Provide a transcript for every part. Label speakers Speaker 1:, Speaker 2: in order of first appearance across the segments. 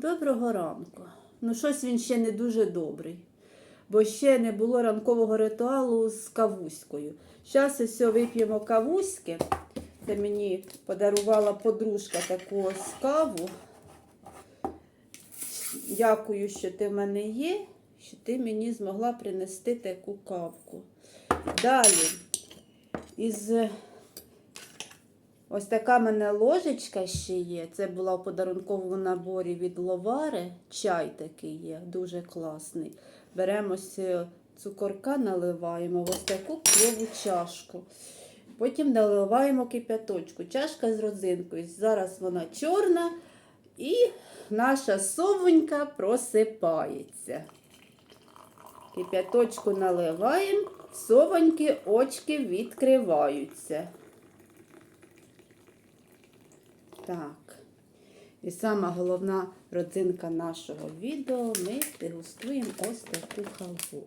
Speaker 1: Доброго ранку. Ну, щось він ще не дуже добрий, бо ще не було ранкового ритуалу з кавуською. Зараз ось вип'ємо кавуськи. Це мені подарувала подружка таку ось каву. Дякую, що ти в мене є, що ти мені змогла принести таку кавку. Далі, із Ось така в мене ложечка ще є. Це була в подарунковому наборі від Ловари. Чай такий є, дуже класний. Беремо цукорка, наливаємо в ось таку кльову чашку. Потім наливаємо кип'яточку. Чашка з родзинкою. Зараз вона чорна і наша совонька просипається. Кип'яточку наливаємо, совоньки очки відкриваються. Так. І сама головна родзинка нашого відео ми дегустуємо ось таку халву.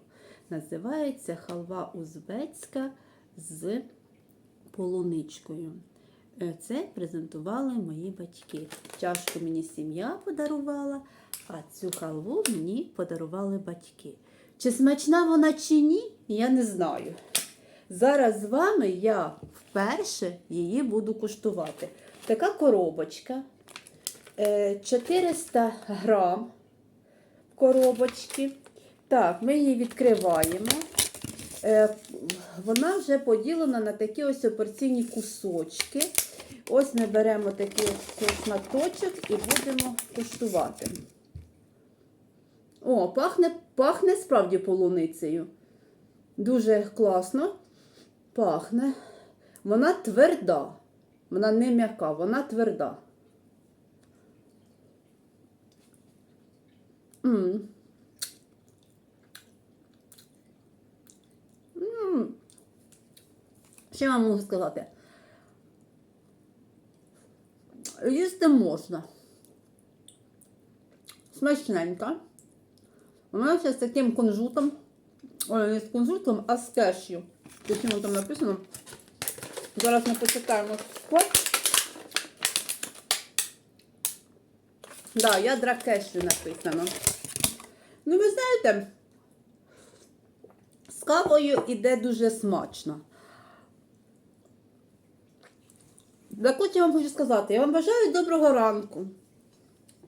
Speaker 1: Називається халва узбецька з полуничкою. Е, Це презентували мої батьки. Чашку мені сім'я подарувала, а цю халву мені подарували батьки. Чи смачна вона чи ні, я не знаю. Зараз з вами я вперше її буду куштувати. Така коробочка. е, 400 грам в коробочці. Так, ми її відкриваємо. Е, Вона вже поділена на такі ось порційні кусочки. Ось ми беремо такий шматочок і будемо куштувати. О, пахне, пахне справді полуницею. Дуже класно пахне. Вона тверда. Вона не м'яка, вона тверда. М. М. Що я вам можу сказати? Їсти можна. Смачненька. Вона ще з таким кунжутом. Ой, не з кунжутом, а з кешю. Точно там написано. Зараз ми почекаємо склад. Да, ядра кешю написано. Ну, ви знаєте, з кавою іде дуже смачно. Так от я вам хочу сказати, я вам бажаю доброго ранку.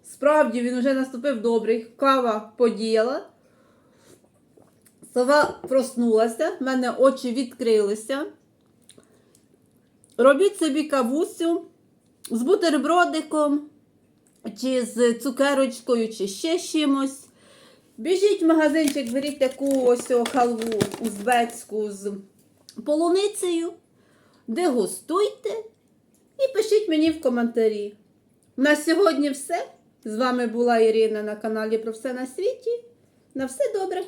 Speaker 1: Справді він вже наступив добрий, кава подіяла. Сова проснулася, в мене очі відкрилися. Робіть собі кавусю з бутербродиком, чи з цукерочкою, чи ще чимось. Біжіть в магазинчик, беріть таку ось халву узбецьку з полуницею, дегустуйте і пишіть мені в коментарі. На сьогодні все. З вами була Ірина на каналі Про все на світі. На все добре!